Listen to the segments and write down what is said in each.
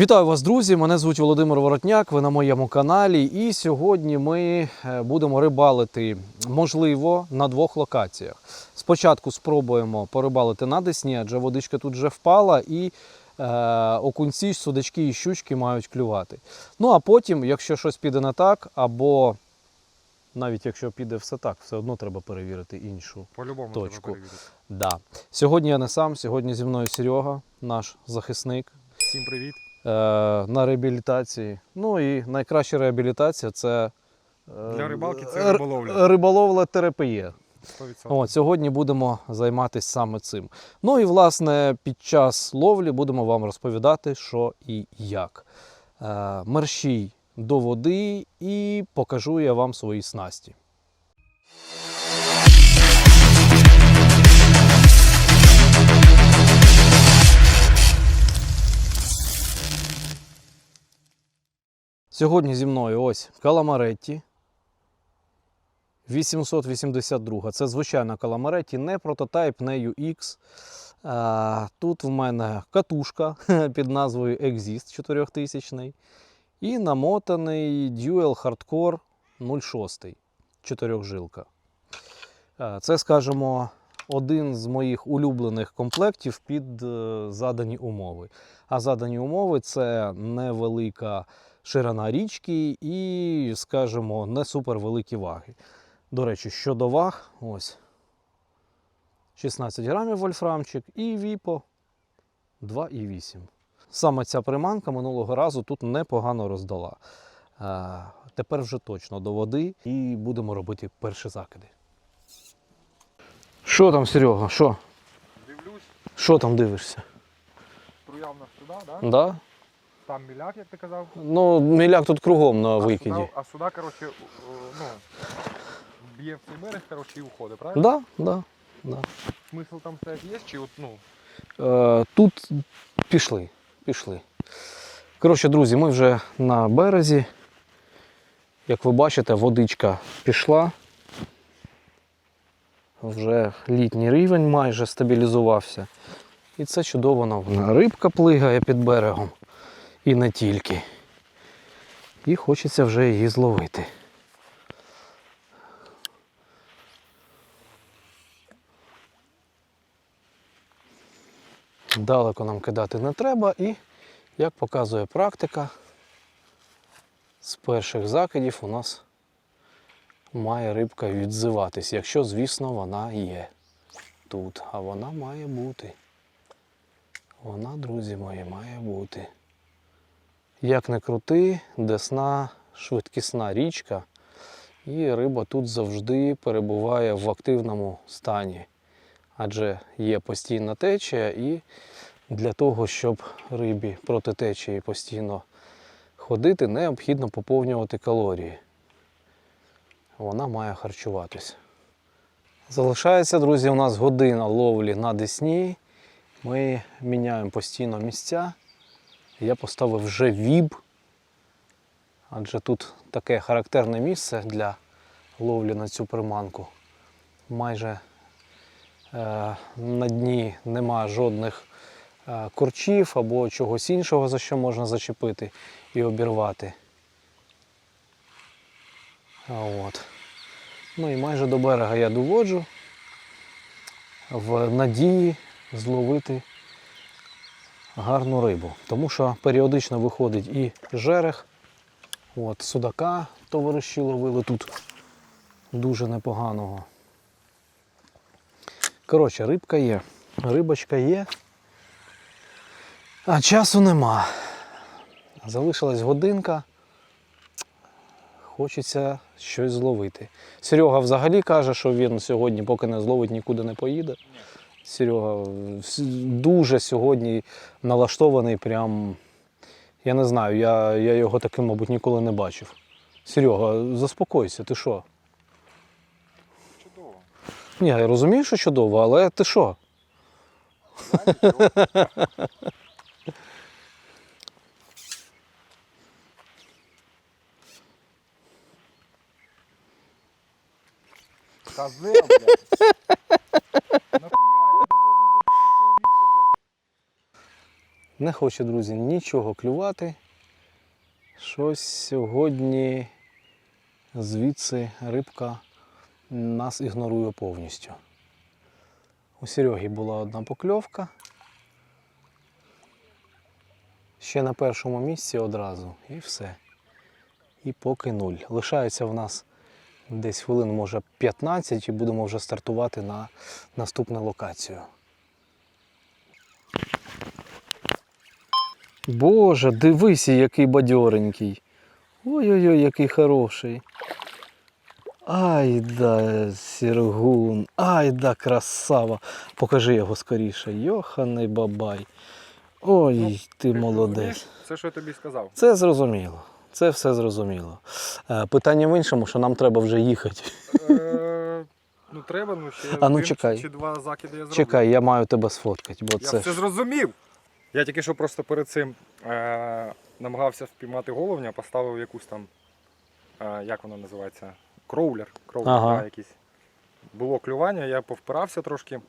Вітаю вас, друзі! Мене звуть Володимир Воротняк. Ви на моєму каналі. І сьогодні ми е, будемо рибалити, можливо, на двох локаціях. Спочатку спробуємо порибалити на Десні, адже водичка тут вже впала, і е, окунці, судачки і щучки мають клювати. Ну а потім, якщо щось піде не так, або навіть якщо піде все так, все одно треба перевірити іншу По-любому Точку. треба перевірити. Да. Сьогодні я не сам, сьогодні зі мною Серега, наш захисник Всім привіт. Е, на реабілітації. Ну і найкраща реабілітація це е, Для рибалки це риболовля. Риболовля терапія. 100%. От, сьогодні будемо займатися саме цим. Ну і власне під час ловлі будемо вам розповідати, що і як. Е, мерщій до води і покажу я вам свої снасті. Сьогодні зі мною ось Каламаретті 882. Це звичайна Каламаретті, не прототайп, не UX. Тут в мене катушка під назвою Exist 4000 і намотаний Dual Hardcore 06 чотирьохжилка. А, Це, скажімо, один з моїх улюблених комплектів під е, задані умови. А задані умови це невелика ширина річки і, скажімо, не супервеликі ваги. До речі, щодо ваг, ось 16 грамів вольфрамчик і віпо 2,8. Саме ця приманка минулого разу тут непогано роздала. А, тепер вже точно до води і будемо робити перші закиди. Що там, Серега? Що? Дивлюсь, Що там дивишся? струяв нас сюди, да? Да? Там міляк, як ти казав. Ну, міляк тут кругом на А викиді. сюди, а сюди, коротше, ну, б'є в цей берег, коротше, і уходить, правильно? Да, да, да. Смисл там стоять є, чи от, ну, Е, Тут пішли, пішли. Коротше, друзі, ми вже на березі. Як ви бачите, водичка пішла. Вже літній рівень майже стабілізувався. І це чудово новина. Рибка плигає під берегом. І не тільки. І хочеться вже її зловити. Далеко нам кидати не треба і, як показує практика, з перших закидів у нас має рибка відзиватись, якщо, звісно, вона є тут. А вона має бути. Вона, друзі мої, має бути. Як не крути, десна швидкісна річка, і риба тут завжди перебуває в активному стані адже є постійна течія, і для того, щоб рибі проти течії постійно ходити, необхідно поповнювати калорії. Вона має харчуватися. Залишається, друзі, у нас година ловлі на Десні. Ми міняємо постійно місця. Я поставив вже віб, адже тут таке характерне місце для ловлі на цю приманку. Майже Е, на дні нема жодних е, корчів або чогось іншого, за що можна зачепити і обірвати. От. Ну і майже до берега я доводжу в надії зловити гарну рибу. Тому що періодично виходить і жерех. От, судака товариші ловили тут дуже непоганого. Коротше, рибка є, рибочка є, а часу нема. Залишилась годинка. Хочеться щось зловити. Серега взагалі каже, що він сьогодні, поки не зловить, нікуди не поїде. Серега дуже сьогодні налаштований, прям. Я не знаю, я, я його таким, мабуть, ніколи не бачив. Серега, заспокойся, ти що? чудово. Ні, я розумію, що чудово, але ти що? Козел, блядь. Нахуя я доводу до цього місця, блядь. Не хоче, друзі, нічого клювати. Щось сьогодні звідси рибка нас ігнорує повністю. У Сереги була одна покльовка. Ще на першому місці одразу і все. І поки нуль. Лишається в нас десь хвилин, може 15, і будемо вже стартувати на наступну локацію. Боже, дивись, який бадьоренький. Ой-ой-ой, який хороший. Ай да, Сергун, ай да красава. Покажи його скоріше. Йоханий бабай. Ой, Ну, ти Ти молодець. Це що я тобі сказав. Це зрозуміло. Це все зрозуміло. Е, Питання в іншому, що нам треба вже їхати. Е, Ну треба, ну ще А ну, один чекай. чи два закиди я зроблю. Чекай, я маю тебе сфоткати, бо Я це все ж. зрозумів. Я тільки що просто перед цим е, намагався впіймати головня, поставив якусь там, е, як вона називається, кроулер. кроулер Ага. да, якийсь. Було клювання, я повпирався трошки.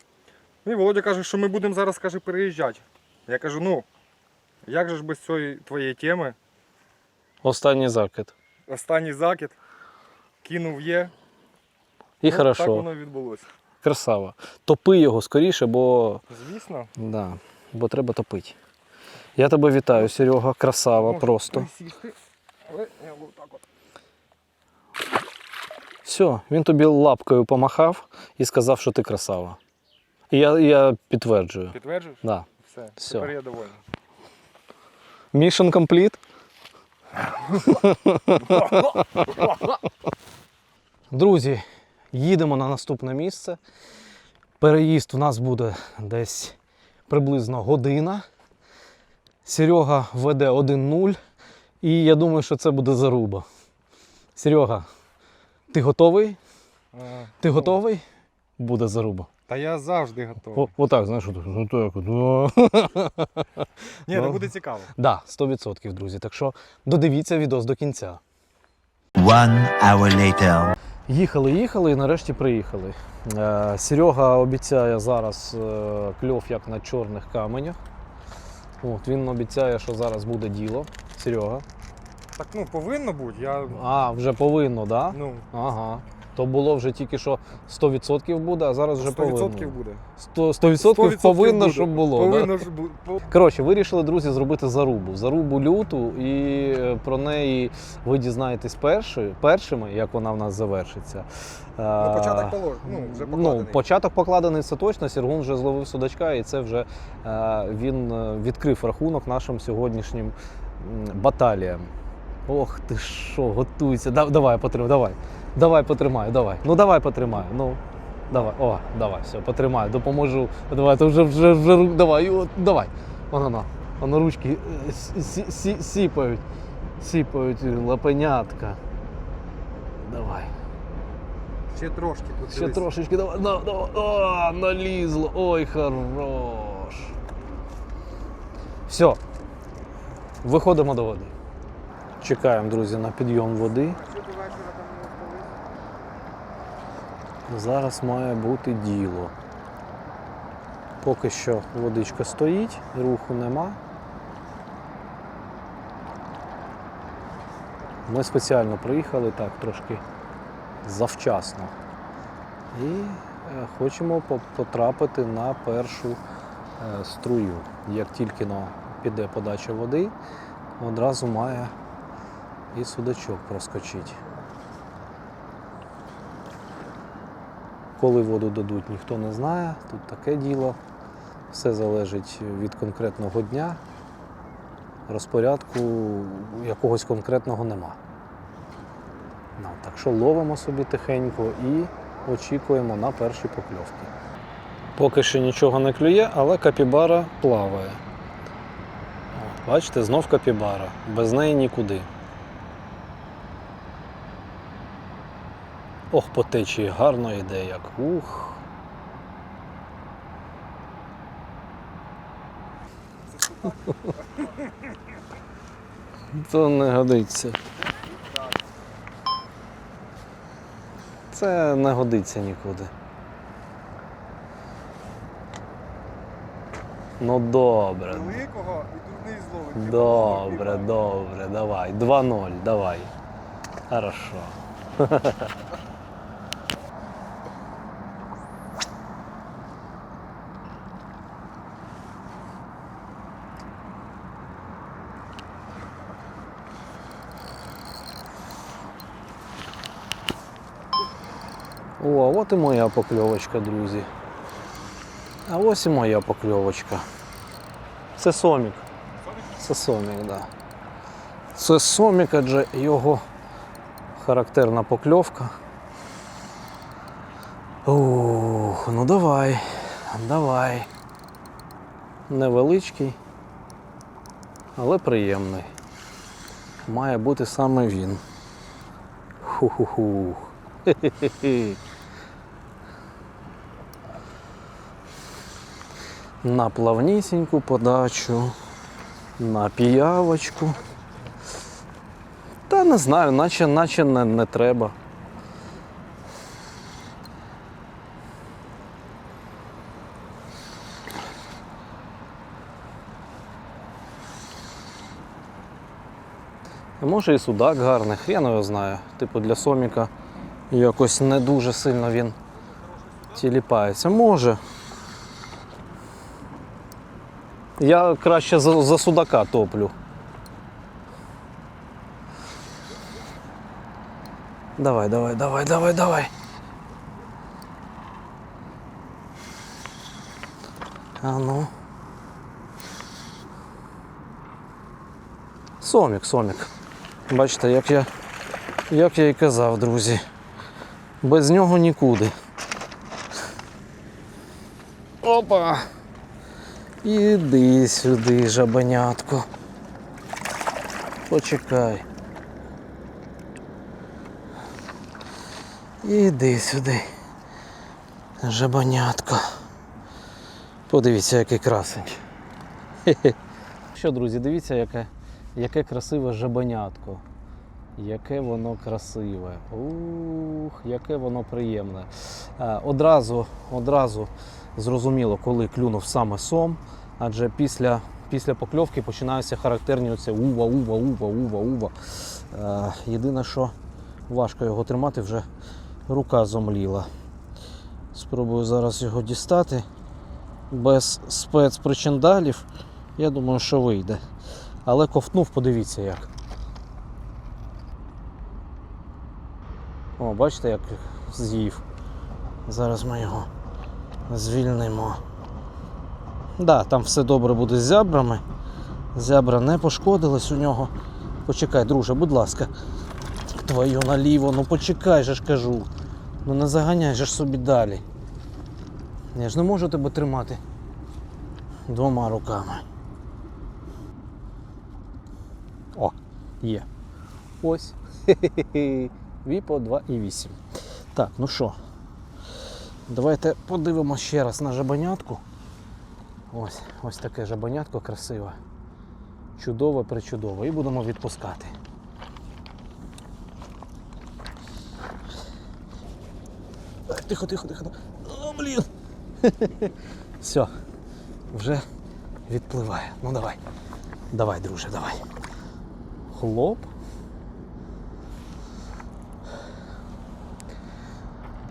Ну і Володя каже, що ми будемо зараз каже, переїжджати. Я кажу, ну, як же ж без цієї твоєї теми? Останній закид. Останній закид, кинув є. І ну, Так воно відбулося. красава. Топи його скоріше, бо, Звісно. да, бо треба топити. Я тебе вітаю, Серега, красава просто. Все, він тобі лапкою помахав і сказав, що ти красава. І я, я підтверджую. Підтверджуєш? Да. Все, Все. тепер я довольний. Mission complete. Друзі, їдемо на наступне місце. Переїзд у нас буде десь приблизно година. Серега веде 1-0. І я думаю, що це буде заруба. Серега, ти готовий? А, Ти ну, готовий? Буде заруба. Та я завжди готовий. О, отак, знаєш, отак, отак. от. Ні, ну ну. буде цікаво. Да, 100%, друзі. Так що додивіться відос до кінця. One hour later. Їхали, їхали і нарешті приїхали. Е, Серега обіцяє зараз е, кльов як на чорних каменях. От, він обіцяє, що зараз буде діло. Серега. Так ну повинно бути. Я А, вже повинно, так? Да? ну Ага. То було вже тільки що 100% буде, а зараз вже 100% повинно. буде. 100%, 100% повинно, буде. щоб було. Повинно ж бу- Коротше, вирішили, друзі, зробити зарубу. Зарубу люту, і е, про неї ви дізнаєтесь першою, першими, як вона в нас завершиться. Ну, початок полож... ну, вже Ну, покладений. початок покладений, це точно. Сергун вже зловив судачка, і це вже е, він е, відкрив рахунок нашим сьогоднішнім баталіям. Ох ти що, готуйся. Да, давай, потримай, давай. Давай потримай, давай. Ну давай потримай. Ну, давай. О, давай, все, потримай, допоможу. Давай, то вже вже, вже давай, от, давай. Воно на. Воно ручки е, сі- сі- сі- сіпають. Сіпають е, лапенятка. Давай. Ще трошки тут. Ще дивись. трошечки давай. Да, давай. О, налізло. Ой, хорош. Все. Виходимо до води. Чекаємо, друзі, на підйом води. Зараз має бути діло. Поки що водичка стоїть, руху нема. Ми спеціально приїхали так трошки завчасно. І е, хочемо потрапити на першу е, струю. Як тільки піде подача води, одразу має і судачок проскочить. Коли воду дадуть, ніхто не знає. Тут таке діло. Все залежить від конкретного дня. Розпорядку якогось конкретного нема. Ну, так що ловимо собі тихенько і очікуємо на перші покльовки. Поки що нічого не клює, але капібара плаває. Бачите, знов капібара. Без неї нікуди. Ох, по течії гарно йде як. Ух. То не годиться. Це не годиться нікуди. Ну добре. Великого і дурний зловить. Добре, добре, давай. 2-0, давай. Хорошо. О, а от і моя покльовочка, друзі. А ось і моя покльовочка. Це сомік. Це сомік, так. Да. Це сомік, адже його характерна покльовка. Ух, ну давай, давай. Невеличкий, але приємний. Має бути саме він. Ху-ху-ху. Хе-хе-хе. На плавнісіньку подачу, на піявочку. Та не знаю, наче, наче не, не треба. Може і судак гарний, хрен його знаю. Типу для соміка якось не дуже сильно він тіліпається. Може. Я краще за, за судака топлю. Давай, давай, давай, давай, давай. А ну. Сомік, сомік. Бачите, як я, як я і казав, друзі. Без нього нікуди. Опа! Іди сюди, жабенятко. Почекай. Іди сюди. Жабанятко. Подивіться, який красень. Що, друзі, дивіться, яке, яке красиве жабанятко. Яке воно красиве. Ух, яке воно приємне. Е, Одразу, одразу зрозуміло, коли клюнув саме сом, адже після, після покльовки починаються характерні оце ува, ува, ува, ува, ува. Е, Єдине, що важко його тримати, вже рука зомліла. Спробую зараз його дістати. Без спецпричиндалів, я думаю, що вийде. Але ковтнув, подивіться як. О, бачите, як з'їв. Зараз ми його звільнимо. Да, там все добре буде з зябрами. Зябра не пошкодилась у нього. Почекай, друже, будь ласка. Твою наліво, ну почекай же ж кажу. Ну не заганяй же ж собі далі. Я ж не можу тебе тримати двома руками. О, є. Ось. Віпо 2,8. Так, ну що, давайте подивимося ще раз на жабанятку. Ось, ось таке жабанятко красиве. Чудове, причудове. І будемо відпускати. Тихо, тихо, тихо. О, блін. Все, вже відпливає. Ну давай. Давай, друже, давай. Хлоп.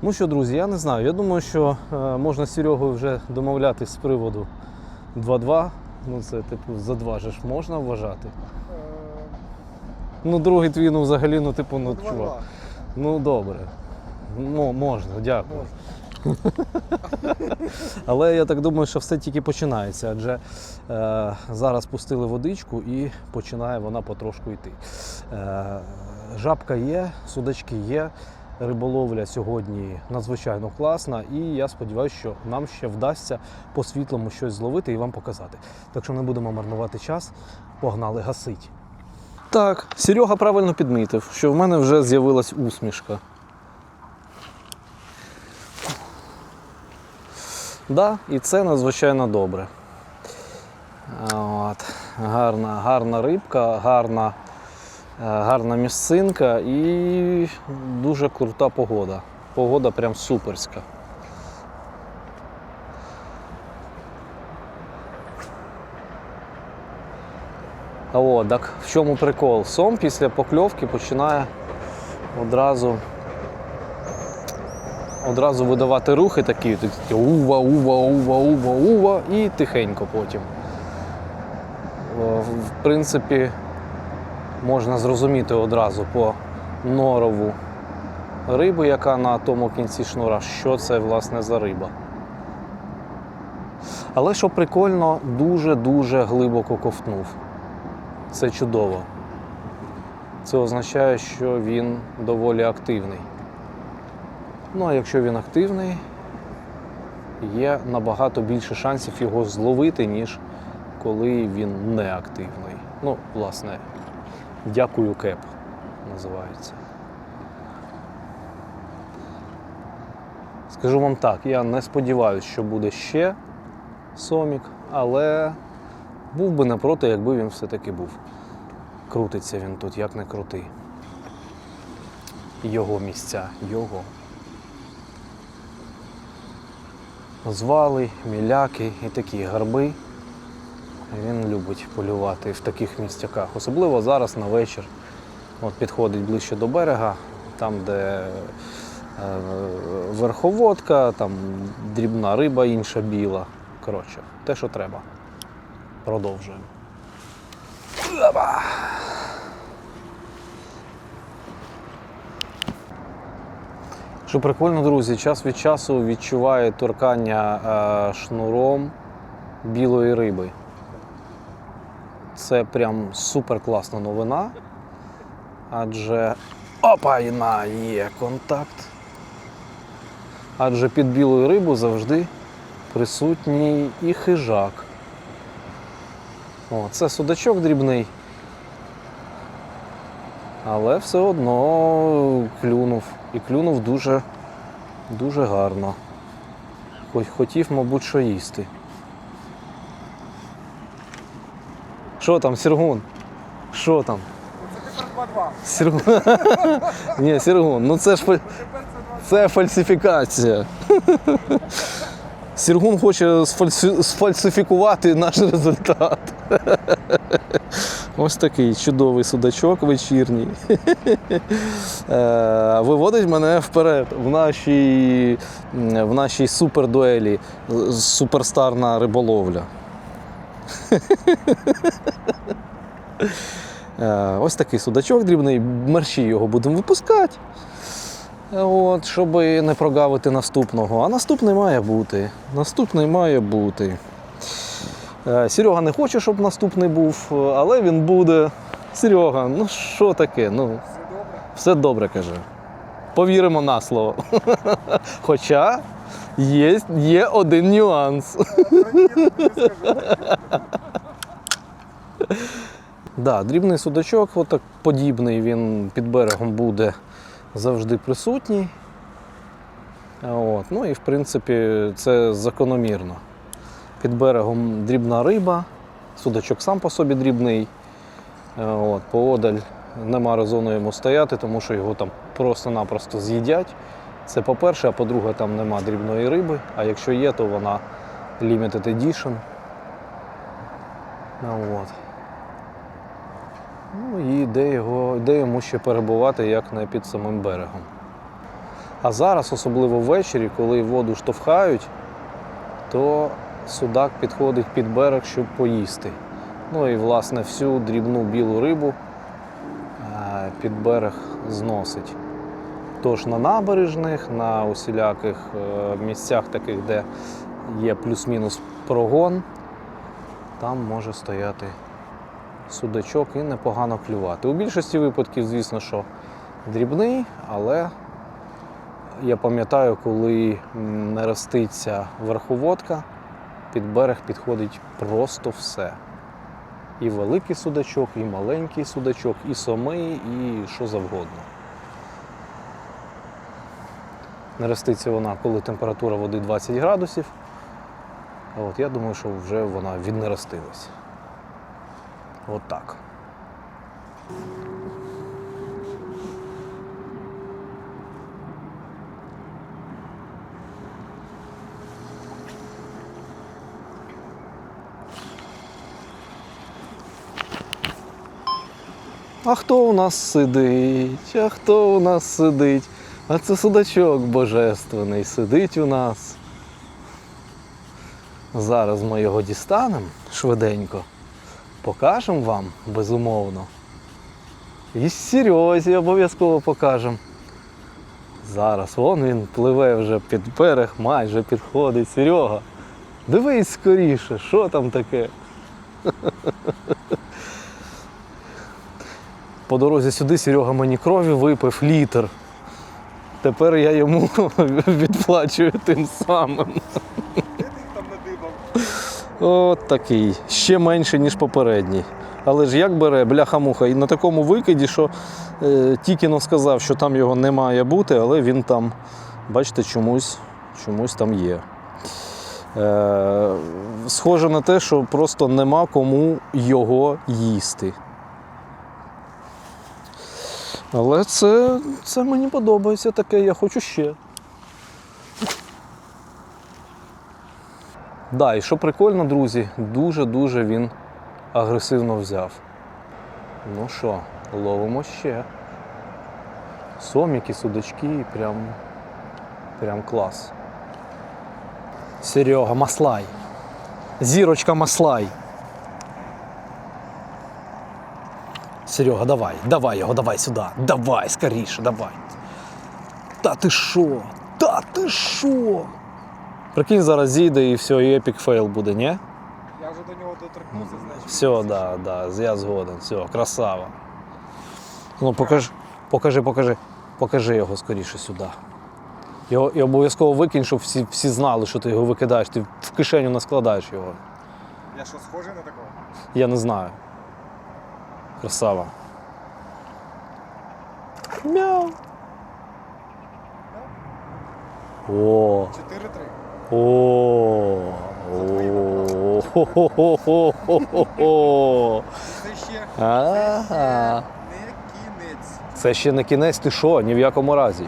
Ну що, друзі, я не знаю. Я думаю, що е, можна з Серегою вже домовлятись з приводу 2-2. Ну це типу за 2 же ж можна вважати. Ну, другий твій, ну взагалі, ну типу, ну чувак. Ну добре. Ну, можна, дякую. Але я так думаю, що все тільки починається, адже е, зараз пустили водичку і починає вона потрошку йти. Е, жабка є, судачки є. Риболовля сьогодні надзвичайно класна, і я сподіваюся, що нам ще вдасться по світлому щось зловити і вам показати. Так що не будемо марнувати час, погнали гасить. Так, Серега правильно підмітив, що в мене вже з'явилась усмішка. Да, і це надзвичайно добре. От. Гарна, гарна рибка, гарна, гарна місцинка і дуже крута погода. Погода прям суперська. О, так в чому прикол? Сом після покльовки починає одразу, одразу видавати рухи такі, такі ува, ува, ува, ува, ува, і тихенько потім. В принципі, можна зрозуміти одразу по норову риби, яка на тому кінці шнура, що це власне за риба. Але що прикольно, дуже-дуже глибоко ковтнув. Це чудово. Це означає, що він доволі активний. Ну а якщо він активний, є набагато більше шансів його зловити, ніж коли він не активний. Ну, власне, дякую кеп називається. Скажу вам так, я не сподіваюся, що буде ще сомік, але був би не проти, якби він все-таки був. Крутиться він тут, як не крутий. Його місця, його. Звали, міляки і такі гарби. Він любить полювати в таких місцяках. Особливо зараз на вечір. От підходить ближче до берега, там, де е, верховодка, там дрібна риба, інша біла. Коротше, те, що треба. Продовжуємо. Що прикольно, друзі, час від часу відчуває торкання е, шнуром білої риби. Це прям супер класна новина. Адже. Опа, на, є контакт. Адже під білою рибу завжди присутній і хижак. О, це судачок дрібний. Але все одно клюнув. І клюнув дуже, дуже гарно. Хотів, мабуть, що їсти. Що там, Сергун? Що там? Це тепер 2-2. Сергун. Ні, Сергун, ну це ж це фальсифікація. Сергун хоче сфальсифікувати наш результат. Ось такий чудовий судачок вечірній. Е, Виводить мене вперед в нашій, в нашій супердуелі суперстарна риболовля. Е, Ось такий судачок дрібний, мерщі його будемо випускати. От, щоб не прогавити наступного. А наступний має бути. Наступний має бути. Е, Серега не хоче, щоб наступний був, але він буде. Серега, ну що таке? Ну, все добре, каже. Повіримо на слово. Хоча є, є один нюанс. Да, дрібний судачок, отак подібний, він під берегом буде завжди присутній. От. Ну і в принципі це закономірно. Під берегом дрібна риба, судачок сам по собі дрібний. От, поодаль нема резону йому стояти, тому що його там просто-напросто з'їдять. Це по-перше, а по-друге, там нема дрібної риби, а якщо є, то вона limited edition. Ну, От. Ну і де, його, де йому ще перебувати, як не під самим берегом. А зараз, особливо ввечері, коли воду штовхають, то судак підходить під берег, щоб поїсти. Ну і власне всю дрібну білу рибу е, під берег зносить. Тож на набережних, на усіляких е, місцях, таких, де є плюс-мінус прогон, там може стояти судачок і непогано клювати. У більшості випадків, звісно, що дрібний, але я пам'ятаю, коли м, не роститься верховодка, під берег підходить просто все. І великий судачок, і маленький судачок, і соми, і що завгодно. Не вона, коли температура води 20 градусів. А От, я думаю, що вже вона віднеростилась. От так. А хто у нас сидить? А хто у нас сидить? А це судачок божественний сидить у нас. Зараз ми його дістанемо швиденько. Покажемо вам, безумовно. І Серйозі обов'язково покажемо. Зараз вон він пливе вже під берег, майже підходить. Серега. Дивись скоріше, що там таке. По дорозі сюди Серега мені крові випив літр. Тепер я йому відплачую тим самим. От такий. Ще менше, ніж попередній. Але ж як бере, бляха-муха, і на такому викиді, що е, Тікіно сказав, що там його не має бути, але він там, бачите, чомусь, чомусь там є. Е, схоже на те, що просто нема кому його їсти. Але це, це мені подобається таке, я хочу ще. Да, і що прикольно, друзі, дуже-дуже він агресивно взяв. Ну що, ловимо ще. Соміки, судачки, прям, прям клас. Серега, маслай. Зірочка маслай. Серега, давай, давай його, давай сюди. Давай, скоріше, давай. Та ти що? Та ти що? Прикинь, зараз зійде і все, і епік фейл буде, ні? Я вже до нього доторкнувся, значить. Все, да, да, я згоден. Все, красава. Ну, покажи, покажи, покажи, покажи його скоріше сюди. Його, і обов'язково викинь, щоб всі, всі знали, що ти його викидаєш. Ти в кишеню не складаєш його. Я що, схожий на такого? Я не знаю. Красава. Мяу. О. 4-3. О. О. Це ще не кінець. Це ще не кінець, ти що, ні в якому разі.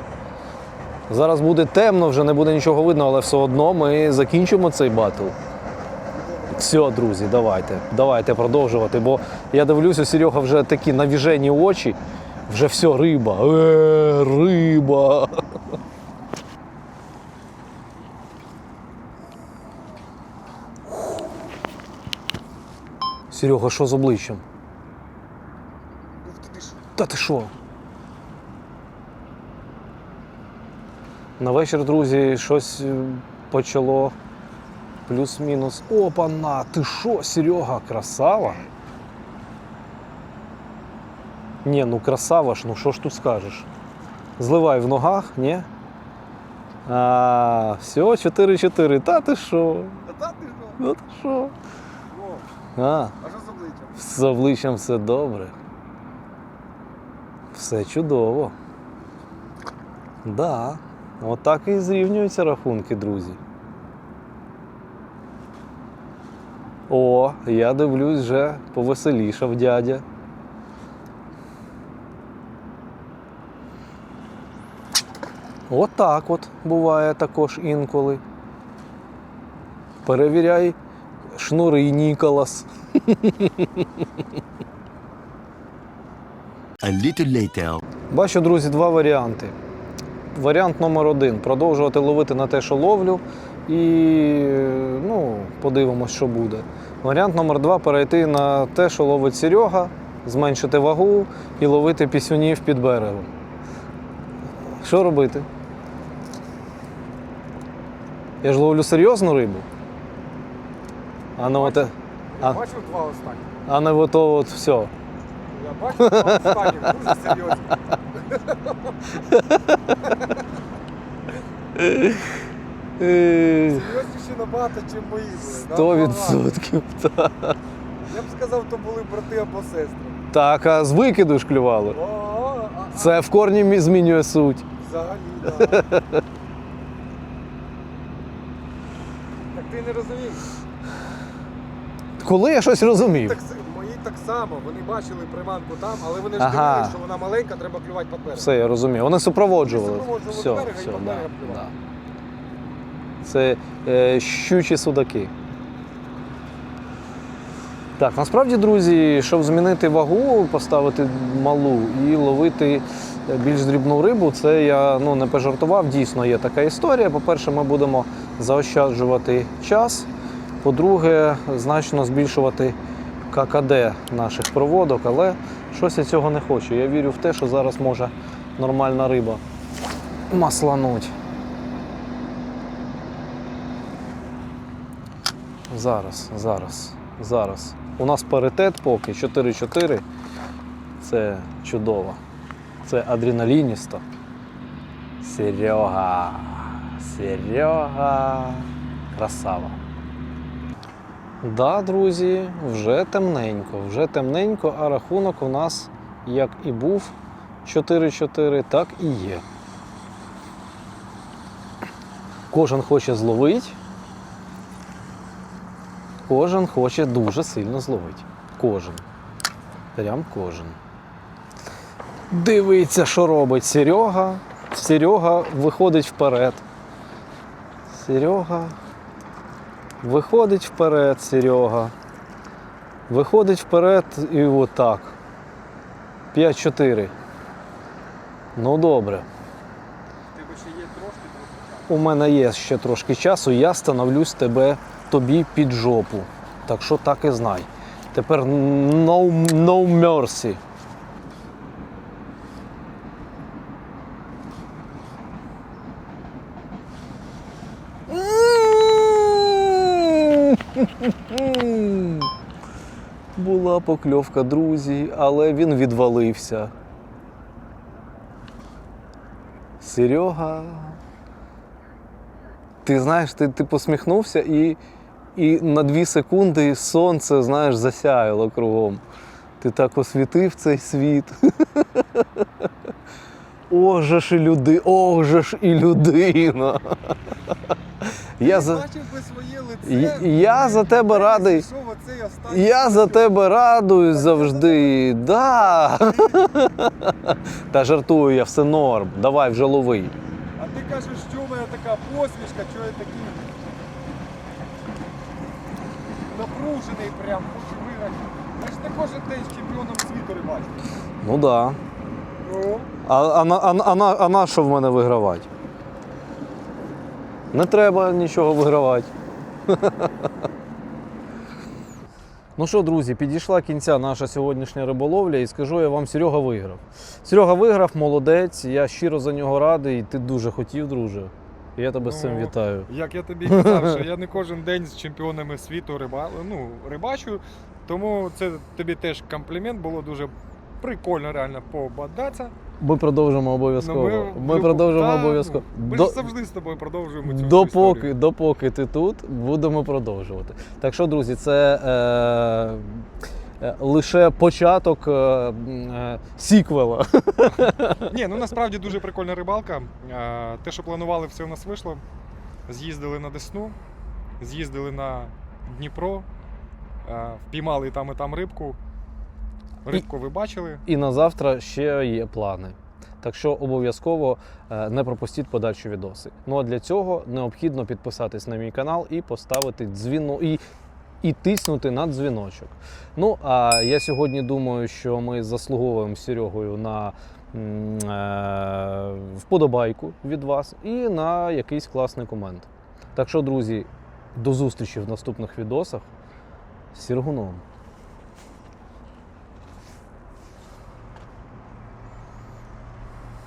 Зараз буде темно, вже не буде нічого видно, але все одно ми закінчимо цей батл. Все, друзі, давайте. Давайте продовжувати, бо я дивлюся, Серега вже такі навіжені очі, вже все, риба. Е, риба. Серега, що з обличчям? Та ти що? На вечір, друзі, щось е, почало плюс-мінус. Опана! Ти що, Серега, красава? Ні, ну красава ж, ну що ж тут скажеш? Зливай в ногах, ні? А, все, 4-4. Та ти що? Та ти ж. Ну ти що? А, а що з обличчям? з обличчям все добре. Все чудово. Да. Отак і зрівнюються рахунки, друзі. О, я дивлюсь, вже повеселішав дядя. Отак от буває також інколи. Перевіряй шнури Ніколас. A little later. Бачу, друзі, два варіанти. Варіант номер один продовжувати ловити на те, що ловлю, і ну, подивимось, що буде. Варіант номер два перейти на те, що ловить Серега, зменшити вагу і ловити пісюнів під берегом. Що робити? Я ж ловлю серйозну рибу. А не оте, Я бачив два останні. а не ото от все. Я бачив два останні, дуже серйозні. Серйозніші набагато, ніж мої були. Сто Набагато. відсотків. так. Я б сказав, то були брати або сестри. Так, а з викиду ж клювали. О, а, а, Це в корні мі- змінює суть. Взагалі, так. Так ти не розумієш? Коли я щось розумів. Так, с- мої так само, вони бачили приманку там, але вони ж Ага. думали, що вона маленька, треба клювати берег. Все, я розумію. Вони супроводжували. Вони супроводжували все, берега і все, по да, берегу плювали. да. Це е, щучі судаки. Так, насправді, друзі, щоб змінити вагу, поставити малу і ловити більш дрібну рибу, це я ну, не пожартував. Дійсно є така історія. По-перше, ми будемо заощаджувати час. По-друге, значно збільшувати ККД наших проводок, але щось я цього не хочу. Я вірю в те, що зараз може нормальна риба маслануть. Зараз, зараз, зараз. У нас паритет поки 4-4. Це чудово. Це адреналіністо. Серега. Серега. Красава. Да, друзі, вже темненько, вже темненько, а рахунок у нас як і був 4-4, так і є. Кожен хоче зловити. Кожен хоче дуже сильно зловити. Кожен. Прям кожен. Дивиться, що робить Серега. Серега виходить вперед. Серега. Виходить вперед, Серега. Виходить вперед і отак. 5-4. Ну добре. Ще є трошки У мене є ще трошки часу, я становлюсь тебе тобі під жопу. Так що так і знай. Тепер no, no mercy. Була покльовка, друзі, але він відвалився. Серега. Ти знаєш, ти, ти посміхнувся і, і на дві секунди сонце, знаєш, засяяло кругом. Ти так освітив цей світ. Ох же ж і люди, ох же ж і людина. Я за, я за тебе радий. я за тебе радуюсь завжди. Да. Та жартую я, все норм. Давай вже лови. А ти кажеш, що в мене така посмішка, що я такий напружений прям, хочу виграти. Я ж не кожен день з чемпіоном світу рибачу. Ну да. Ну, А, а, а, а, на- а на що в мене вигравати? Не треба нічого вигравати. Ну що, друзі, підійшла кінця наша сьогоднішня риболовля і скажу я вам, Серега виграв. Серега виграв, молодець. Я щиро за нього радий. і Ти дуже хотів, друже. І Я тебе з цим Ну, вітаю. як я тобі казав, що я не кожен день з чемпіонами світу риба, ну, рибачу, тому це тобі теж комплімент, було дуже прикольно реально побадатися. Ми продовжимо обов'язково. Ну, ми продовжимо Та, обов'язково. Ну, ми До- ж завжди з тобою продовжуємо цю Допоки, історію. допоки ти тут, будемо продовжувати. Так що, друзі, це е, е, лише початок е, е, сіквела. Ні, ну насправді дуже прикольна рибалка. Е, Те, що планували, все у нас вийшло. З'їздили на Десну, з'їздили на Дніпро, е, впіймали і там, і там рибку. Рибку ви бачили. І на завтра ще є плани. Так що обов'язково е, не пропустіть подальші відоси. Ну а для цього необхідно підписатись на мій канал і поставити дзвіну і, і тиснути на дзвіночок. Ну а я сьогодні думаю, що ми заслуговуємо Серегою на е, вподобайку від вас і на якийсь класний комент. Так що, друзі, до зустрічі в наступних відосах з Сергуном.